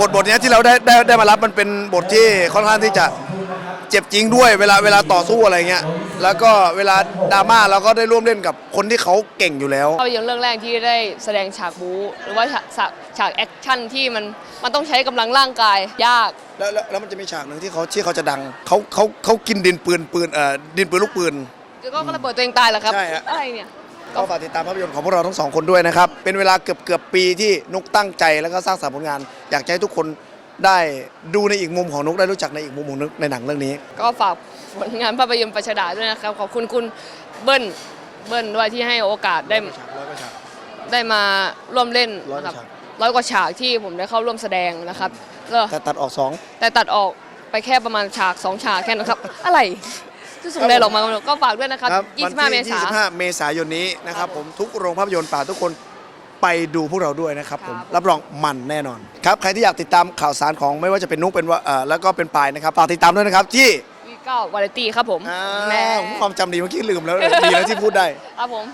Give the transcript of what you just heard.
บทบทเนี้ยที่เราได้ได้ได้มารับมันเป็นบทที่ค่อนข้างที่จะเจ็บจริงด้วยเวลาเวลาต่อสู้อะไรเงี้ย แล้วก็เวลาดราม่าเราก็ได้ร่วมเล่นกับคนที่เขาเก่งอยู่แล้ว ภาพยนตร์เรื่องแรกที่ได้แสดงฉากบู๊หรือว่าฉากฉากฉากแอคชั่นที่มันมันต้องใช้กำลังร่างกายยาก แล้วแล้วแล้วมันจะมีฉากหนึ่งที่เขาที่เขาจะดังเขาเขาเขากินดินปืนปืนเอ่อดินปืนลูกปืน แล้วก็ระเบิดตัวเองตายเหรอครับ ใช่ฮะ อะไรเนี่ย ก็ฝากติดตามภาพยนตร์ของพวกเราทั้งสองคนด้วยนะครับ เป็นเวลาเกือบเกือบปีที่นุกตั้งใจแล้วก็สร้างสรรค์ผลงาน อยากจะให้ทุกคนได้ดูในอีกมุมของนุกได้รู้จักในอีกมุมของนุกในหนังเรื่องนี้ ก็ฝากผลงานภาพยนตร์ประชดาด้วยนะครับ ขอบคุณคุณเบิ้ลเบิ้ลด้วยที่ให้โอกาสได้ได้มาร่วมเล่นร้อยกนะคว่ารับฉากร้อยกว่าฉากที่ผมได้เข้าร่วมแสดงนะครับแล้วแต่ตัดออกสองแต่ตัดออกไปแค่ประมาณฉากสองฉากแค่นั้นครับ อะไร ที่ส่งได้หรอกมาก็ฝากด้วยนะครับวัน25 เมที่ษายน 25 เมษายนนี้นะครับครับผผมมทุกโรงภาพยนตร์ฝากทุกคนไปดูพวกเราด้วยนะครับผมครับ รับรองมันแน่นอนครับใครที่อยากติดตามข่าวสารของไม่ว่าจะเป็นนุกเป็นว่าเอ่อแล้วก็เป็นปายนะครับฝากติดตามด้วยนะครับที่วีเก้าวาไรตี้ครับผมอ่าแม่ความจำดีเมื่อกี้ลืมแล้วดีแล้วที่พูดได้ ครับผม